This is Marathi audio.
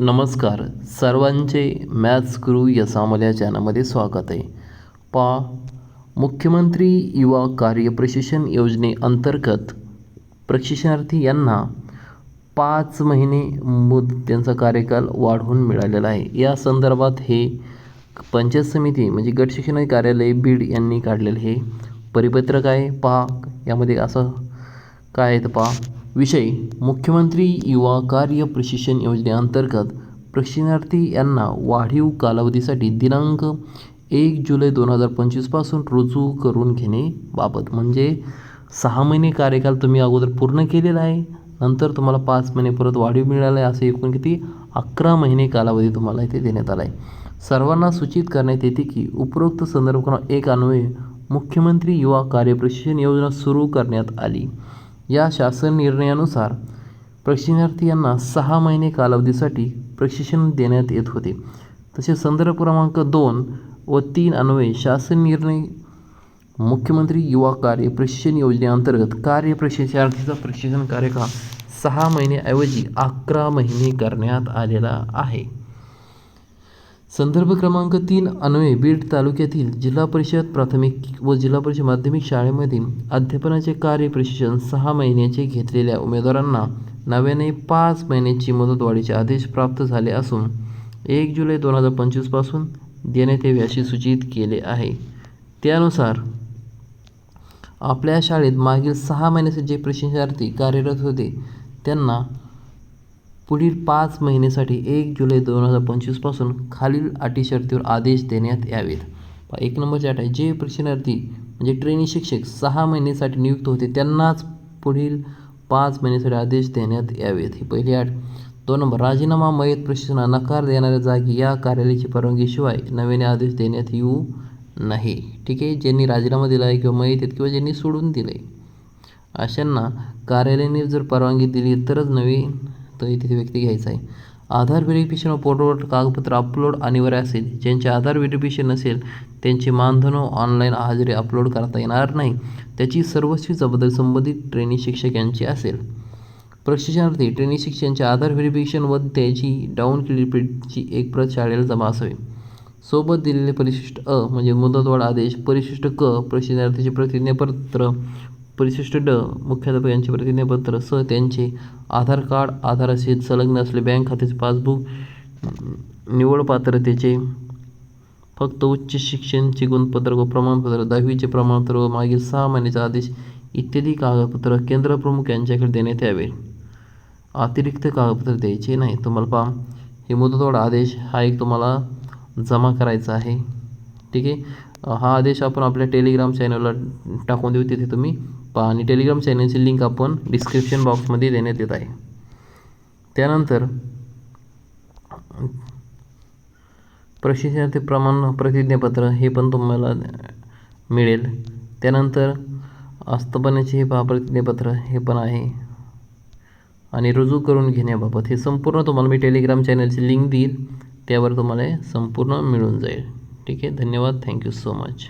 नमस्कार. सर्वांचे मॅथ्स गुरु या सामल्या चॅनलमध्ये स्वागत आहे. पा. मुख्यमंत्री युवा कार्य प्रशिक्षण योजनेअंतर्गत प्रशिक्षणार्थी यांना पाच महिने मुद त्यांचा कार्यकाल वाढवून मिळालेला आहे. या संदर्भात हे पंचायत समिती म्हणजे गट शिक्षण कार्यालय बीड यांनी काढलेलं हे परिपत्रक आहे. पहा यामध्ये असं काय आहे तर पहा विषय मुख्यमंत्री युवा कार्य प्रशिक्षण योजनेअंतर्गत प्रशिक्षणार्थी यांना वाढीव कालावधीसाठी दिनांक एक जुलै दोन हजार पंचवीसपासून रुजू करून घेणे बाबत. म्हणजे सहा महिने कार्यकाल तुम्ही अगोदर पूर्ण केलेला आहे नंतर तुम्हाला पाच महिने परत वाढीव मिळाला आहे असे एकूण किती? अकरा महिने कालावधी तुम्हाला इथे देण्यात आला आहे सर्वांना सूचित करण्यात येते की उपरोक्त संदर्भ क्रमांक एक अन्वये मुख्यमंत्री युवा कार्य प्रशिक्षण योजना सुरू करण्यात आली. या शासन निर्णयानुसार प्रशिक्षणार्थी यांना सहा महिने कालावधीसाठी प्रशिक्षण देण्यात येत होते. तसेच संदर्भ क्रमांक दोन व तीन अन्वये शासन निर्णय मुख्यमंत्री युवा कार्य प्रशिक्षण योजनेअंतर्गत कार्य प्रशिक्षणार्थीचा प्रशिक्षण कार्यकाळ सहा महिन्याऐवजी अकरा महिने करण्यात आलेला आहे. संदर्भ क्रमांक तीन अन्वये बीड तालुक्यातील जिल्हा परिषद प्राथमिक व जिल्हा परिषद माध्यमिक शाळेमधील अध्यापनाचे कार्य प्रशिक्षण सहा महिन्याचे घेतलेल्या उमेदवारांना नव्याने पाच महिन्याची मुदतवाढीचे आदेश प्राप्त झाले असून एक जुलै दोन हजार पंचवीसपासून देण्यात यावे असे सूचित केले आहे. त्यानुसार आपल्या शाळेत मागील सहा महिन्याचे जे प्रशिक्षणार्थी कार्यरत होते त्यांना पुढील पाच महिन्यासाठी एक जुलै दोन हजार पंचवीसपासून खालील अटी शर्तीवर आदेश देण्यात यावेत. एक नंबरची अट आहे. जे प्रशिक्षणार्थी म्हणजे ट्रेनी शिक्षक सहा महिन्यासाठी नियुक्त होते त्यांनाच पुढील पाच महिन्यासाठी आदेश देण्यात यावेत. ही पहिली अट दोन नंबर राजीनामा मयत प्रशिक्षणा नकार देणाऱ्या जागी या कार्यालयाची परवानगीशिवाय नव्याने आदेश देण्यात येऊ नाही ठीक आहे? ज्यांनी राजीनामा दिला आहे किंवा मयत आहेत किंवा ज्यांनी सोडून दिलं आहे अशांना कार्यालयाने जर परवानगी दिली तरच नवीन तर तिथे व्यक्ती घ्यायचा आहे. आधार व्हेरिफिकेशन व पोर्टलवर कागदपत्र अपलोड अनिवार्य असेल. ज्यांचे आधार व्हेरिफिकेशन नसेल त्यांचे मानधन ऑनलाईन हजेरी अपलोड करता येणार नाही. त्याची सर्वस्वी जबाबदारी संबंधित ट्रेनिंग शिक्षक यांची असेल. प्रशिक्षणार्थी ट्रेनिंग शिक्षकांचे आधार व्हेरिफिकेशन व त्याची डाऊन केलेली एक प्रत शाळेला जमा असावी. सोबत दिलेले परिशिष्ट अ म्हणजे मुदतवाढ आदेश परिशिष्ट क प्रशिक्षणार्थीचे प्रतिज्ञापत्र परिशिष्ट ड मुख्याध्यापक यांचे प्रतिज्ञापत्र स त्यांचे आधार कार्ड आधार रसीद संलग्न असले बँक खात्याचे पासबुक निवड पात्रतेचे फक्त उच्च शिक्षणचे गुणपत्र व प्रमाणपत्र दहावीचे प्रमाणपत्र व मागील सहा महिन्याचा आदेश इत्यादी कागदपत्र केंद्रप्रमुख यांच्याकडे देण्यात यावे. अतिरिक्त कागदपत्र द्यायचे नाही. तुम्हाला पहा हे मुदतवाढ आदेश हा एक तुम्हाला जमा करायचा आहे. ठीक आहे? हा आदेश आपण आपल्या टेलिग्राम चॅनलला टाकून देऊ. तिथे तुम्ही आणि टेलिग्राम चॅनलची लिंक आपण डिस्क्रिप्शन बॉक्समध्ये देण्यात येत आहे. त्यानंतर प्रशिक्षणार्थी प्रमाण प्रतिज्ञापत्र हे पण तुम्हाला मिळेल. त्यानंतर आस्थापनाचे हे पहा प्रतिज्ञापत्र हे पण आहे. आणि रुजू करून घेण्याबाबत हे संपूर्ण तुम्हाला मी टेलिग्राम चॅनलची लिंक देईल. त्यावर तुम्हाला संपूर्ण मिळून जाईल. ठीक आहे? धन्यवाद. Thank you so much